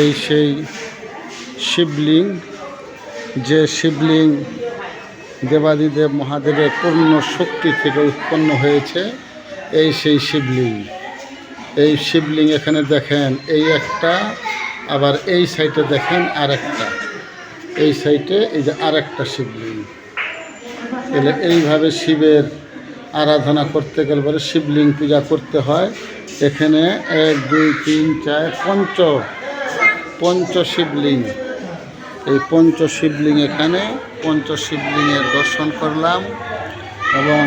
এই সেই শিবলিং, যে শিবলিং দেবাদিদেব মহাদেবের পূর্ণ শক্তি থেকে উৎপন্ন হয়েছে, এই সেই শিবলিং। এই শিবলিং এখানে দেখেন, এই একটা, আবার এই সাইডে দেখেন আর একটা এই সাইডে এই যে আর একটা শিবলিং। তাহলে এইভাবে শিবের আরাধনা করতে গেলে পরে শিবলিঙ্গ পূজা করতে হয়। এখানে এক, দুই, তিন, চার, পঞ্চ পঞ্চ শিবলিঙ্গ এই পঞ্চ শিবলিঙ্গ এখানে পঞ্চশিবলিঙ্গের দর্শন করলাম এবং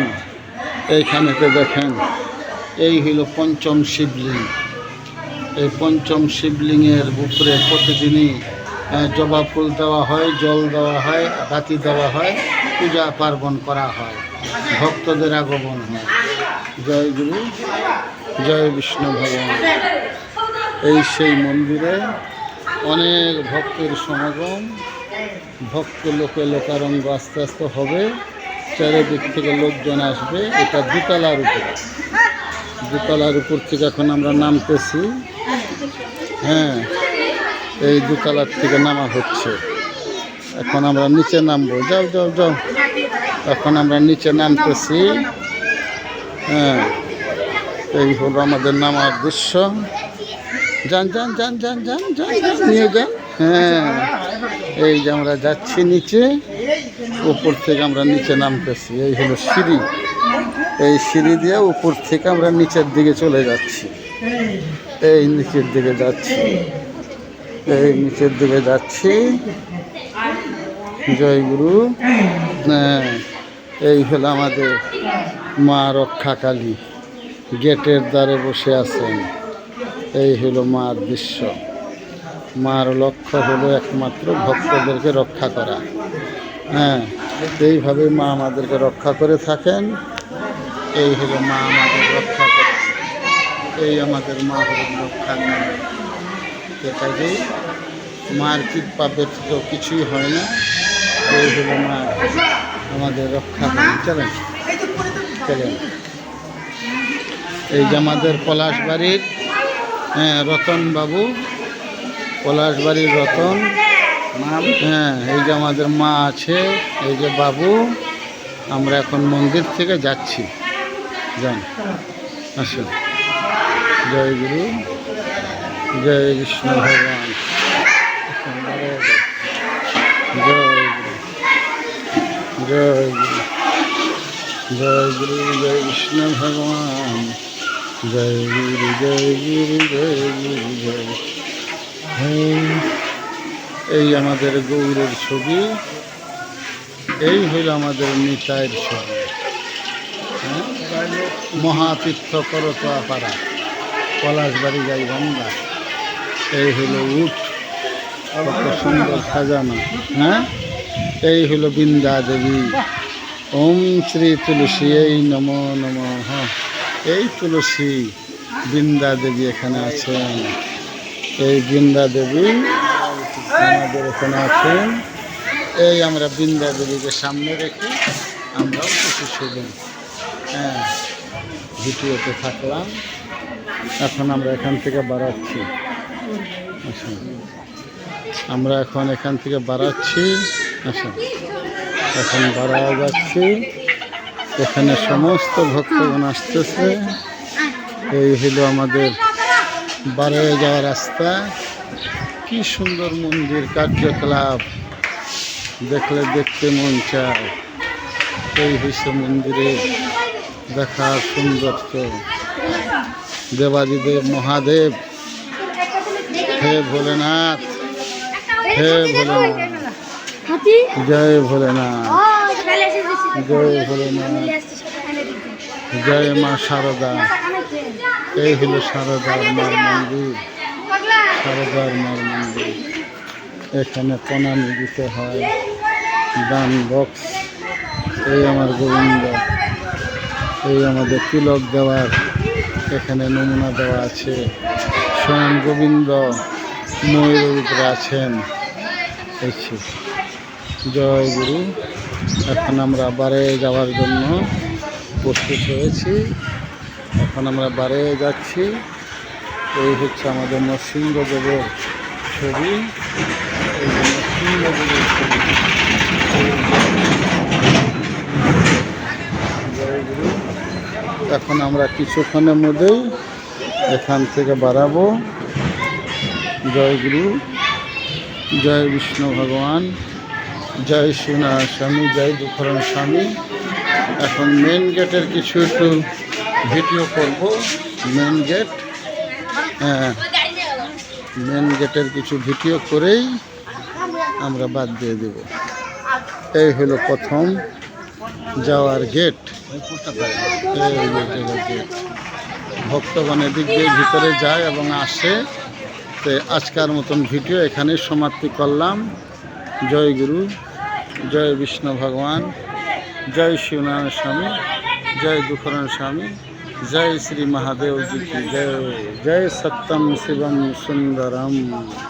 এইখানেতে দেখেন, এই হলো পঞ্চম শিবলিঙ্গ। এই পঞ্চম শিবলিঙ্গের উপরে প্রতিদিনই জবা ফুল দেওয়া হয়, জল দেওয়া হয়, বাতি দেওয়া হয়, পূজা পার্বণ করা হয়, ভক্তদের আগমন হয়। জয় গুরু, জয় বিষ্ণু ভগবান। এই সেই মন্দিরে অনেক ভক্তের সমাগম, ভক্ত লোকে লোকারঙ্গ আস্তে আস্তে হবে, চারিদিক থেকে লোকজন আসবে, এটা দুতলার উপর। দুতলার উপর থেকে এখন আমরা নামতেছি। হ্যাঁ এই দুতলার থেকে নামা হচ্ছে। এখন আমরা নিচে নামবো। যাও যাও যাও। এখন আমরা নিচে নামতেছি। হ্যাঁ এই হলো আমাদের নামার দৃশ্য। যান যান যান যান যান যান, নিয়ে যান। হ্যাঁ এই যে আমরা যাচ্ছি নিচে, উপর থেকে আমরা নিচে নামতেছি। এই হলো সিঁড়ি। এই সিঁড়ি দিয়ে উপর থেকে আমরা নিচের দিকে চলে যাচ্ছি। এই নিচের দিকে যাচ্ছি। এই নিচের দিকে যাচ্ছি। জয় গুরু। হ্যাঁ এই হলো আমাদের মা রক্ষাকালী। গেটের দ্বারে বসে আছেন। এই হলো মার দৃশ্য। মার লক্ষ্য হলো একমাত্র ভক্তদেরকে রক্ষা করা। হ্যাঁ এইভাবে মা আমাদেরকে রক্ষা করে থাকেন। এই হলো মা আমাদের রক্ষা করে। এই আমাদের মা হলো রক্ষা করে সেটাকেই মার কৃপা ব্যতীত কিছুই হয় না। এই হলো মা আমাদের রক্ষা করে চলেন। চলেন। এই যে আমাদের পলাশবাড়ির হ্যাঁ রতন বাবু পলাশবাড়ির রতন। হ্যাঁ এই যে আমাদের মা আছে এই যে বাবু আমরা এখন মন্দির থেকে যাচ্ছি। যান আসুন। জয় গুরু জয় বিষ্ণু ভগবান। জয় গুরু জয় গুরু জয় গুরু জয় বিষ্ণু ভগবান। জয় গুরু জয় গুরু জয় গুরু জয় এই- আমাদের গৌরের ছবি, এই হইল আমাদের নিতাইয়ের ছবি। হ্যাঁ? মহাতীর্থ করতোয়া পাড়া পলাশবাড়ি যাই গঙ্গা এই হলো উঠ কত সুন্দর সাজানো। হ্যাঁ? এই হলো বৃন্দা দেবী ওম শ্রী তুলসী, এই নম নম। এই তুলসী বৃন্দা দেবী এখানে আছেন। এই বৃন্দা দেবী আমাদের এখানে আছেন। এই আমরা বৃন্দা দেবীকে সামনে রেখে আমরাও কিছু ছবি হ্যাঁ ভিডিওতে থাকলাম। এখন আমরা এখান থেকে বাড়াচ্ছি। আমরা এখন এখান থেকে বাড়াচ্ছি। আচ্ছা এখন বাড়া যাচ্ছি। এখানে সমস্ত ভক্তগণ আসতেছে। এই হলো আমাদের বারে যাওয়ার রাস্তা। কি সুন্দর মন্দির কার্যকলাপ। দেখলে দেখতে মন চায়। এই হচ্ছে মন্দিরে দেখার সৌন্দর্য। দেবাদিদেব মহাদেব। হে ভোলেনাথ হে ভোলেনাথ। জয় ভোলেনাথ। জয় দিকে জয় মা সারদা। এই হলো শারদার মার মন্দির। শারদার মার মন্দির। এখানে প্রণামী দিতে হয়। দান বক্স। এই আমার গোবিন্দ। এই আমাদের তিলক দেওয়ার এখানে নমুনা দেওয়া আছে। স্বয়ং গোবিন্দ ময়ূরের উপরে আছেন জয় গুরু। এখন আমরা বারে যাওয়ার জন্য প্রস্তুত হয়েছি। এখন আমরা বারে যাচ্ছি। এই হচ্ছে আমাদের নরসিংহদেবের ছবি। যে ছবি। এখন আমরা কিছুক্ষণের মধ্যেই এখান থেকে বাড়াবো। জয় গুরু, জয় বিষ্ণু ভগবান। জয় শ্রীনারায়ণ স্বামী, জয় দুঃখরণ স্বামী। এখন মেন গেটের কিছু একটু ভিডিও করব। মেন গেট হ্যাঁ মেন গেটের কিছু ভিডিও করেই আমরা বাদ দিয়ে দেব। এই হলো প্রথম যাওয়ার গেট গেট ভক্তগণ এদিক দিয়ে ভিতরে যায় এবং আসে। তো আজকার মতন ভিডিও এখানে সমাপ্তি করলাম। জয় গুরু। जय विष्णु भगवान, जय शिवनारायण स्वामी, जय दुखरण स्वामी, जय श्री महादेव जी की जय जय सत्यम शिवम सुंदरम।